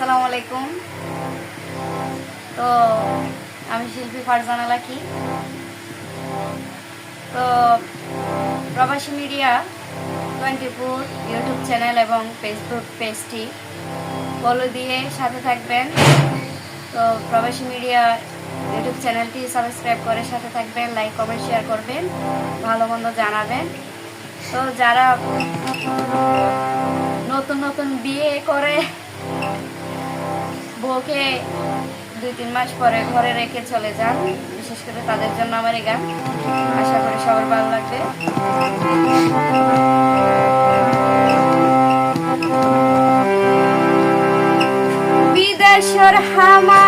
আসসালামু আলাইকুম। তো, আমি শিল্পী ফারজানা লাকি। তো, Probashi media twenty four YouTube channel এবং ফেসবুক পেজটি ফলো দিয়ে সাথে থাকবেন। তো, প্রবাসী মিডিয়া ইউটিউব চ্যানেলটি সাবস্ক্রাইব করে সাথে থাকবেন লাইক কমেন্ট শেয়ার করবেন ভালো মন্দ জানাবেন। তো, যারা নতুন নতুন বিয়ে করে বউকে দুই, তিন মাস পরে ঘরে রেখে চলে যান। বিশেষ করে তাদের জন্য আমার এই গান। আশা করি সবার ভালো লাগবে। বিদেশর হামায়ে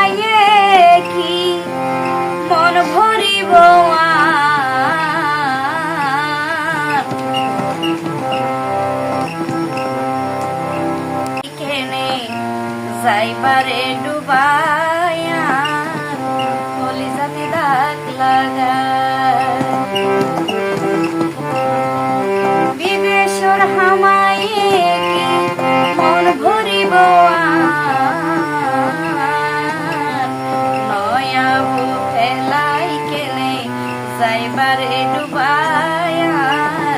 যাইবারে ডুবায়া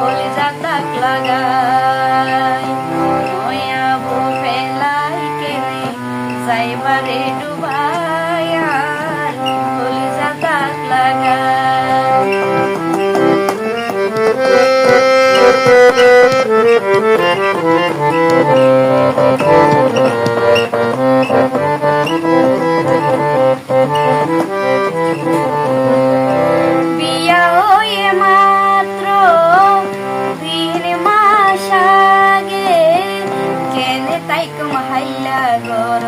কলি দাগ মাত্র তিন মাস আগে। কেনে তাইক মাহাইলা গর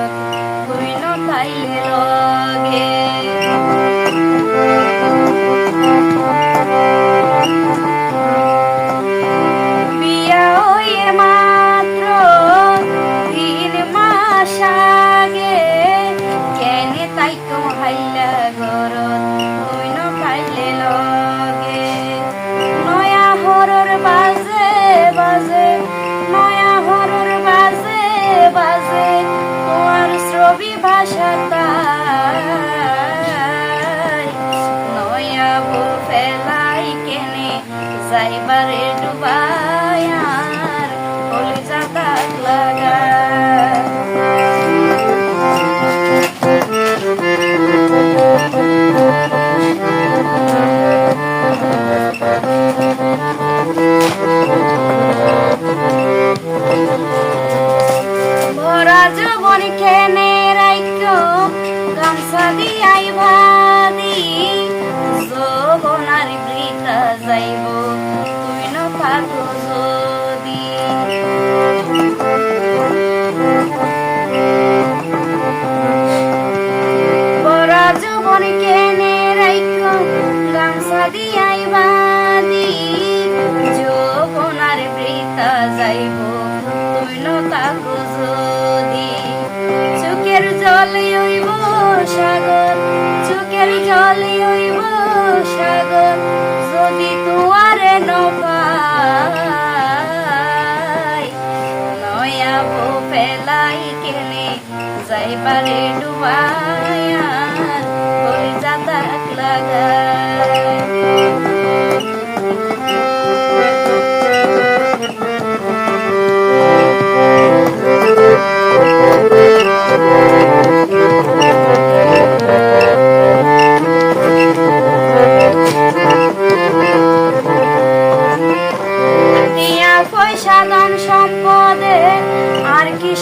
হইন তাইলে লগে। তুই ন থাকো যদি চোখের জলে হইব সাগর, চোখের জলে হইব সাগর, যদি তুয়ারে পেলাই কেনে, যাইবারে ডুবায়ার কলিজা দাগ লাগায়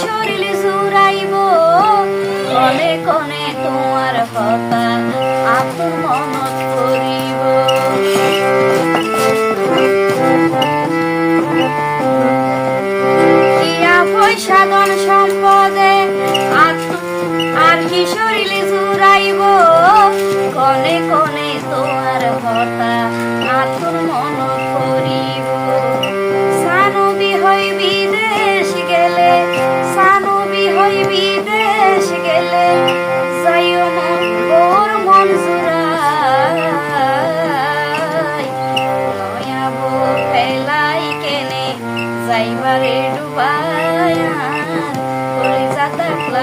শরীর জুড়াইব। কনে কনে তোমার কথা আপন মনত করিব। দিয়া পয়সা ধন সম্পদে আর কি শরীর জুড়াইব। কনে কনে তোমার কথা আতুর মন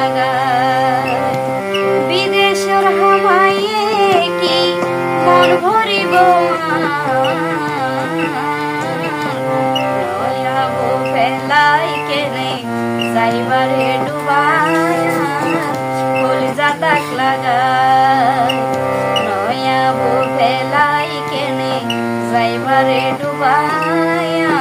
লাগায় কি মন ভরিব কেনে যাইবারে ডুবায়া কলিজা তাক লাগায়। নয়াবো ফেলাই কেনে যাইবারে ডুবায়া